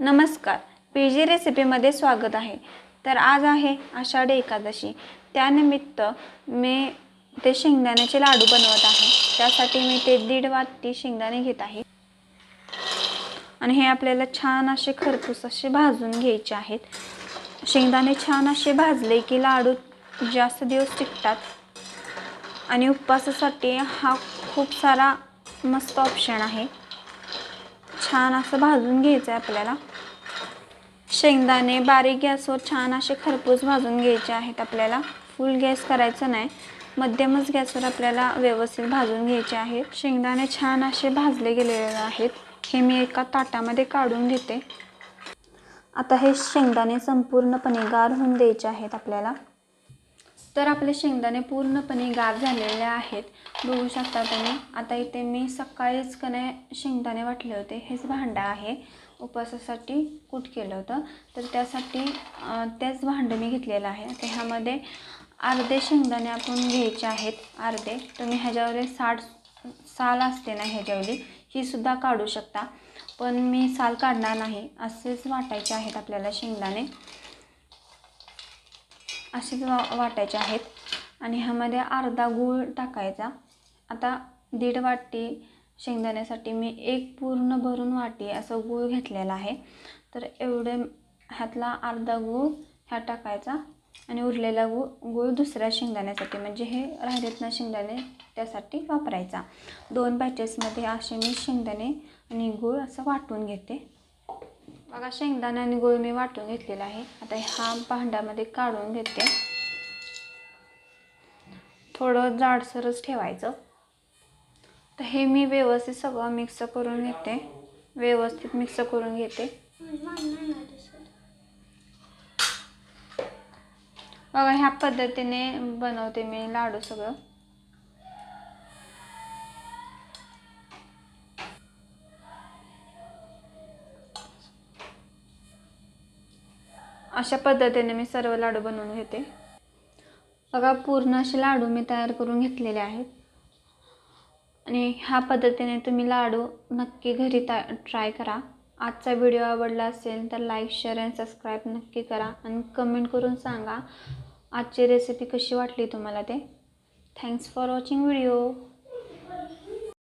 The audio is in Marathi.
नमस्कार. पी जी रेसिपीमध्ये स्वागत आहे. तर आज आहे आषाढी एकादशी. त्यानिमित्त मी ते शेंगदाण्याचे लाडू बनवत आहे. त्यासाठी मी ते दीड वाटी शेंगदाणे घेत आहे. आणि हे आपल्याला छान असे खरपूस असे भाजून घ्यायचे आहेत. शेंगदाणे छान असे भाजले की लाडू जास्त दिवस टिकतात. आणि उपवासासाठी हा खूप सारा मस्त ऑप्शन आहे. छान असं भाजून घ्यायचं आहे आपल्याला. शेंगदाणे बारीक गॅसवर छान असे खरपूस भाजून घ्यायचे आहेत आपल्याला. फुल गॅस करायचं नाही. मध्यमच गॅसवर आपल्याला व्यवस्थित भाजून घ्यायचे आहेत शेंगदाणे छान असे भाजले गेलेले आहेत. हे मी एका ताटामध्ये काढून घेते. आता हे शेंगदाणे संपूर्णपणे गार होऊन द्यायचे आहेत आपल्याला. तर आपले शेंगदाणे पूर्णपणे गार झालेले आहेत. बघू शकता तुम्ही आता इथे मी सकाळीच कने शेंगदाणे वाटले होते. हेच भांडं आहे. उपवासासाठी कूट केलं होतं. तर त्यासाठी तेच भांडं मी घेतलेलं आहे. तर ह्यामध्ये अर्धे शेंगदाणे आपण घ्यायचे आहेत. अर्धे. तुम्ही ह्याच्यावर साठ साल असते ना ह्याच्यावरी ही सुद्धा काढू शकता. पण मी साल काढणार नाही. असेच वाटायचे आहेत आपल्याला शेंगदाणे. असेच वा वाटायचे आहेत. आणि ह्यामध्ये अर्धा गूळ टाकायचा. आता दीड वाटी शेंगदाण्यासाठी मी एक पूर्ण भरून वाटी असं गूळ घेतलेला आहे. तर एवढे ह्यातला अर्धा गूळ ह्या टाकायचा आणि उरलेला गूळ गूळ दुसऱ्या शेंगदाण्यासाठी म्हणजे हे राहिलेत ना शेंगदाणे त्यासाठी वापरायचा. दोन बॅचेसमध्ये असे मी शेंगदाणे आणि गूळ असं वाटून घेते. बघा शेंगदाणे आणि गूळ मी वाटून घेतलेला आहे. आता हा भांड्यामध्ये काढून घेते. थोडं जाडसरच ठेवायचं. तर हे मी व्यवस्थित सगळं मिक्स करून घेते. व्यवस्थित मिक्स करून घेते. बघा ह्या पद्धतीने बनवते मी लाडू सगळं. अशा पद्धतीने मी सर्व लाडू बनवून घेते. बघा पूर्ण असे लाडू मी तयार करून घेतलेले आहेत. आणि ह्या पद्धतीने तुम्ही लाडू नक्की घरी ता ट्राय करा. आजचा व्हिडिओ आवडला असेल तर लाईक शेअर अँड सबस्क्राईब नक्की करा. आणि कमेंट करून सांगा आजची रेसिपी कशी वाटली तुम्हाला ते. Thanks for watching video